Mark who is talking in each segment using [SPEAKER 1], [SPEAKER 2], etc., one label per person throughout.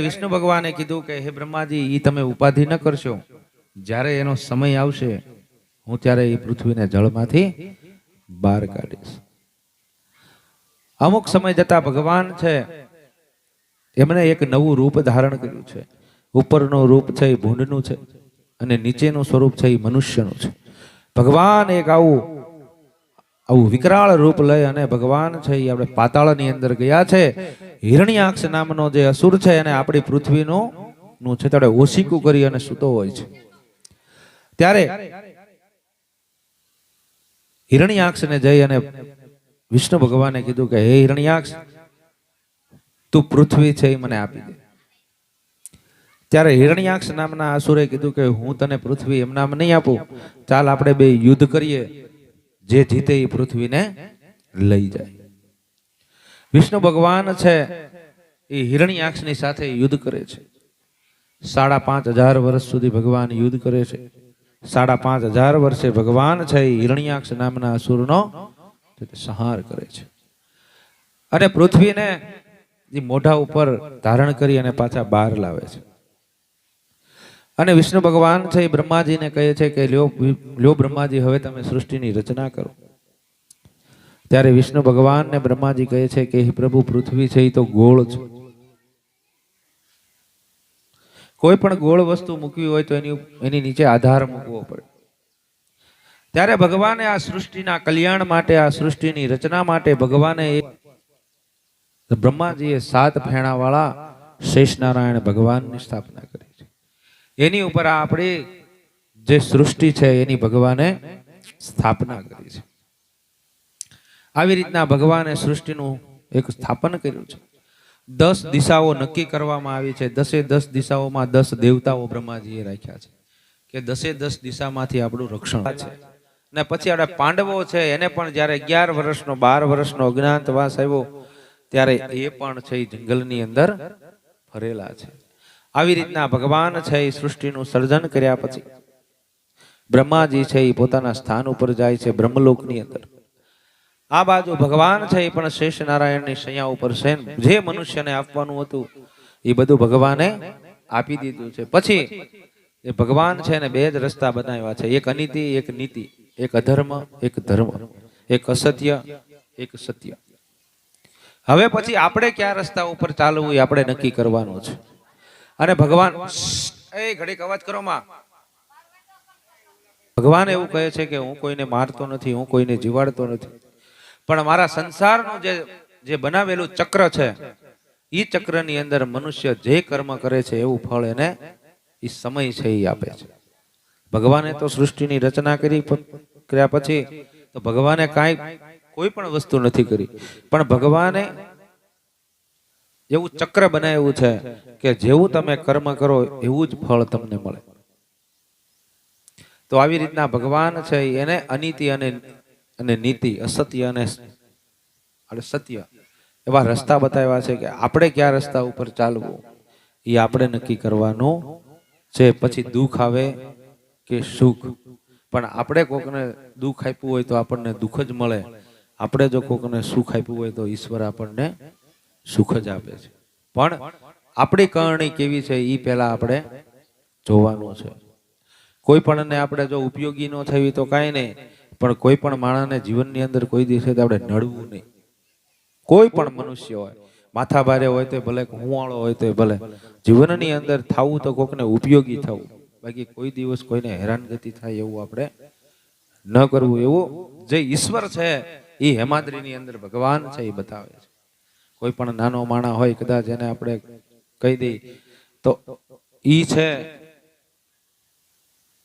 [SPEAKER 1] વિષ્ણુ ભગવાને કીધું કે, હે બ્રહ્માજી એ તમે ઉપાધિ ન કરશો. જ્યારે એનો સમય આવશે, હું ત્યારે એ પૃથ્વીને જળમાંથી બહાર કાઢીશ. અમુક સમય જતા ભગવાન છે, એમણે એક નવું રૂપ ધારણ કર્યું છે. ઉપરનું રૂપ છે એ ભૂંડનું છે અને નીચેનું સ્વરૂપ છે એ મનુષ્યનું છે. ભગવાન એક આવું આવું વિકરાળ રૂપ લઈ અને ભગવાન છે એ આપણે પાતાળની અંદર ગયા છે. હિરણ્યાક્ષ નામનો જે અસુર છે એને આપણી પૃથ્વીનો નું છે ત્યારે ઓશીકું કરી અને સૂતો હોય છે. ત્યારે હિરણ્યાક્ષને જઈ અને વિષ્ણુ ભગવાને કીધું કે, હે હિરણ્યાક્ષ, તું પૃથ્વી છે એ મને આપી દે. ત્યારે હિરણ્યાક્ષ નામના અસુરે કીધું કે, હું તને પૃથ્વી એમ નામ નહીં આપું. ચાલ, આપણે બે યુદ્ધ કરીએ. જે જીતે એ પૃથ્વીને લઈ જાય. વિષ્ણુ ભગવાન છે, એ હિરણ્યાક્ષની સાથે યુદ્ધ કરે છે. સાડા પાંચ હજાર વર્ષ સુધી ભગવાન યુદ્ધ કરે છે. સાડા પાંચ હજાર વર્ષે ભગવાન છે, એ હિરણ્યાક્ષ નામના અસુરનો સંહાર કરે છે. અને પૃથ્વીને એ મોઢા ઉપર ધારણ કરી અને પાછા બહાર લાવે છે. અને વિષ્ણુ ભગવાન છે, એ બ્રહ્માજીને કહે છે કે લ્યો લ્યો બ્રહ્માજી, હવે તમે સૃષ્ટિની રચના કરો. ત્યારે વિષ્ણુ ભગવાન ને બ્રહ્માજી કહે છે કે, હે પ્રભુ, પૃથ્વી છે એ તો ગોળ છે. કોઈ પણ ગોળ વસ્તુ મૂકવી હોય તો એની એની નીચે આધાર મૂકવો પડે. ત્યારે ભગવાને આ સૃષ્ટિના કલ્યાણ માટે, આ સૃષ્ટિની રચના માટે ભગવાને બ્રહ્માજીએ સાત ફેણા વાળા શેષ નારાયણ ભગવાનની સ્થાપના કરી છે. એની ઉપર આપણી જે સૃષ્ટિ છે એની ભગવાને સ્થાપના કરી છે. આવી રીતના ભગવાને સૃષ્ટિનું એક સ્થાપન કર્યું છે. દસ દિશાઓ નક્કી કરવામાં આવી છે. દસે દસ દિશાઓમાં દસ દેવતાઓ બ્રહ્માજીએ રાખ્યા છે કે દસે દસ દિશામાંથી આપણું રક્ષણ છે. ને પછી આપણે પાંડવો છે, એને પણ જ્યારે અગિયાર વર્ષનો, બાર વર્ષનો અજ્ઞાતવાસ આવ્યો, ત્યારે એ પણ છે એ જંગલની અંદર ફરેલા છે. આવી રીતના ભગવાન છે એ સૃષ્ટિનું સર્જન કર્યા પછી બ્રહ્માજી છે એ પોતાના સ્થાન ઉપર જાય છે બ્રહ્મલોકની અંદર. આ બાજુ ભગવાન છે, એ પણ શેષ નારાયણની સૈયા ઉપર છે. જે મનુષ્યને આપવાનું હતું, એ બધું ભગવાને આપી દીધું છે. પછી એ ભગવાન છે ને બે જ રસ્તા બનાવ્યા છે. એક અનિતિ, એક નીતિ. એક અધર્મ, એક ધર્મ. એક અસત્ય, એક સત્ય. હવે પછી આપણે કયા રસ્તા ઉપર ચાલવું એ આપણે નક્કી કરવાનું છે. અને ભગવાન, એ ઘડીક અવાજ કરો માં. ભગવાન એવું કહે છે કે હું કોઈને મારતો નથી, હું કોઈને જીવાડતો નથી. પણ મારા સંસારનું જે જે બનાવેલું ચક્ર છે એ ચક્રની અંદર મનુષ્ય જે કર્મ કરે છે એવું ફળ એને એ સમય છે એ આપે છે. ભગવાને તો સૃષ્ટિની રચના કરી કર્યા પછી તો ભગવાને કાંઈ કોઈ પણ વસ્તુ નથી કરી. પણ ભગવાને એવું ચક્ર બનાવ્યું છે કે જેવું તમે કર્મ કરો એવું જ ફળ તમને મળે. તો આવી રીતના ભગવાન છે એને અનીતિ અને અને નીતિ અસત્ય અને સત્ય એવા રસ્તા બતાવ્યા છે કે આપણે કયા રસ્તા ઉપર ચાલવું? એ આપણે નક્કી કરવાનું છે. પછી દુઃખ આવે કે સુખ. પણ આપણે કોકને દુઃખ આપ્યું હોય તો આપણને દુઃખ જ મળે. આપણે જો કોકને સુખ આપ્યું હોય તો ઈશ્વર આપણને સુખ જ આપે છે. પણ આપણી કરણી કેવી છે એ પહેલા આપણે જોવાનું છે. કોઈ પણને આપણે જો ઉપયોગી ન થવી તો કાંઈ નહીં. પણ કોઈ પણ માણસને જીવનની અંદર કોઈ દિવસે આપણે નડવું નહીં. કોઈ પણ મનુષ્ય હોય, માથા ભારે હોય તો ભલે હુંવાળો હોય તો ભલે, જીવનની અંદર થવું તો કોકને ઉપયોગી થવું. બાકી કોઈ દિવસ કોઈને હેરાનગતિ થાય એવું આપણે ન કરવું. એવું જે ઈશ્વર છે, એ હેમાદ્રીની અંદર ભગવાન છે, એ બતાવે છે. કોઈ પણ નાનો માણા હોય, કદાચ એને આપણે કહી દઈ તો ઈ છે,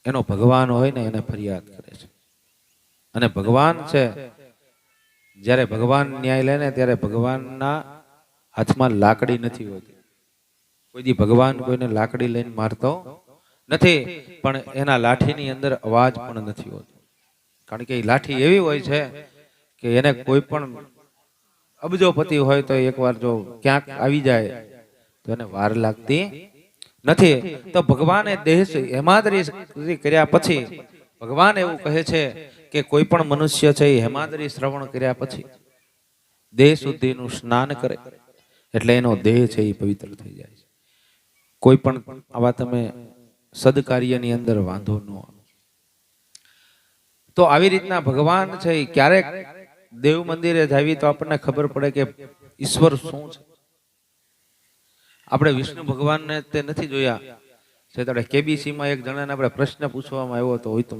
[SPEAKER 1] એનો ભગવાન હોય ને એને ફરિયાદ કરે છે. અને ભગવાન છે. જ્યારે ભગવાન ન્યાય લે ને ત્યારે ભગવાનના હાથમાં લાકડી નથી હોતી. કોઈ ભગવાન કોઈને લાકડી લઈને મારતો નથી, પણ એના લાઠીની અંદર અવાજ પણ નથી હોતો. કારણ કે એ લાઠી એવી હોય છે કે એને કોઈ પણ અબજોપતિ હોય તો એકવાર જો ક્યાંક આવી જાય, તો એને વાર લાગતી નથી. તો ભગવાને દેહ હેમાદરી કર્યા પછી ભગવાન એવું કહે છે કે કોઈ પણ મનુષ્ય છે હેમાદરી શ્રવણ કર્યા પછી દેહ સુધીનું સ્નાન કરે. એટલે એનો દેહ છે એ પવિત્ર થઈ જાય છે. કોઈ પણ આવા તમે સદકાર્યની અંદર વાંધો ન તો આવી રીતના ભગવાન છે ક્યારેક દેવ મંદિરે જાવી તો આપણને ખબર પડે કે ઈશ્વર શું છે. આપણે વિષ્ણુ ભગવાનને તે નથી જોયા. છે તો કેબીસી માં એક જણાને આપણે પ્રશ્ન પૂછવામાં આવ્યો હતો હોય તો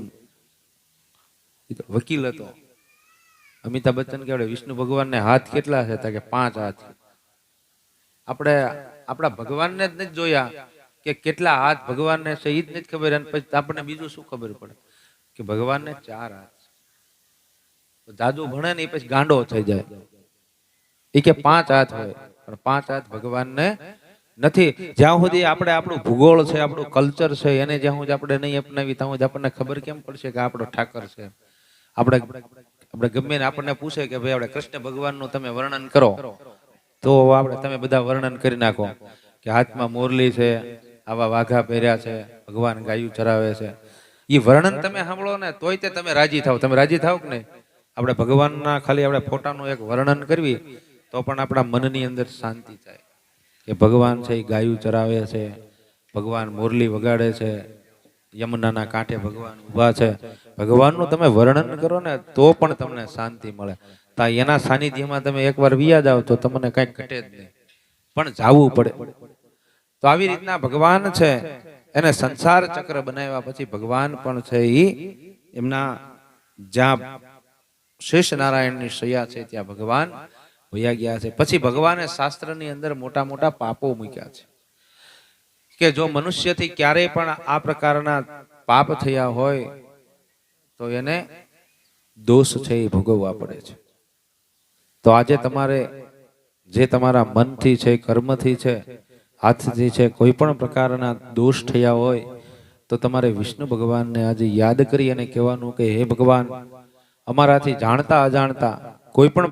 [SPEAKER 1] વકીલ હતો. અમિતાભ બચ્ચન કે આપણે વિષ્ણુ ભગવાનને હાથ કેટલા છે? કે, પાંચ હાથ. આપણે, આપણા ભગવાનને જ નથી જોયા કે કેટલા હાથ ભગવાનને છે એ જ નથી ખબર. અને પછી આપણને બીજું શું ખબર પડે? કે ભગવાનને ચાર હાથ. જાદુ ભણે ને એ પછી ગાંડો થઈ જાય. એ કે પાંચ હાથ હોય. પણ પાંચ હાથ ભગવાનને નથી. જ્યાં સુધી આપણે આપણું ભૂગોળ છે, આપણું કલ્ચર છે, એને જ્યાં સુધી આપણે નહીં અપનાવી ત્યાં સુધી આપણને ખબર કેમ પડશે કે આપણો ઠાકર છે? આપણે આપણે ગમે ને આપણને પૂછે કે ભાઈ આપણે કૃષ્ણ ભગવાનનું તમે વર્ણન કરો, તો આપણે તમે બધા વર્ણન કરી નાખો કે હાથમાં મોરલી છે, આવા વાઘા પહેર્યા છે, ભગવાન ગાયું ચરાવે છે. એ વર્ણન તમે સાંભળો ને તોય તે તમે રાજી થાવ. તમે રાજી થાવ કે નહીં? આપણે ભગવાનના ખાલી આપણે ફોટાનું એક વર્ણન કરવી, તો પણ આપણા મનની અંદર શાંતિ થાય. કે ભગવાન છે એ ગાયું ચરાવે છે, ભગવાન મોરલી વગાડે છે યમુનાના કાંઠે ભગવાન ઊભા છે. ભગવાનનું તમે વર્ણન કરો ને, તો પણ તમને શાંતિ મળે. એના સાનિધ્યમાં તમે એકવાર વિયા જાવ તો તમને કઈ ઘટે જ નહીં. પણ જાવું પડે. તો આવી રીતના ભગવાન છે. એને સંસાર ચક્ર બનાવ્યા પછી ભગવાન પણ છે એ એમના જ્યાં શેષ નારાયણની શૈયા છે ત્યાં ભગવાન વયા ગયા છે. પછી ભગવાને શાસ્ત્રની અંદર મોટા મોટા પાપો મૂક્યા છે. કે જો મનુષ્યથી ક્યારેય પણ આ પ્રકારના પાપ થયા હોય, તો એને દોષ છે એ ભોગવવા પડે છે. તો આજે તમારે જે તમારા મનથી છે, કર્મથી છે, હાથથી છે, કોઈ પણ પ્રકારના દોષ થયા હોય, તો તમારે વિષ્ણુ ભગવાનને આજે યાદ કરી અને કહેવાનું કે, હે ભગવાન, અમારાથી જાણતા અજાણતા કોઈ પણ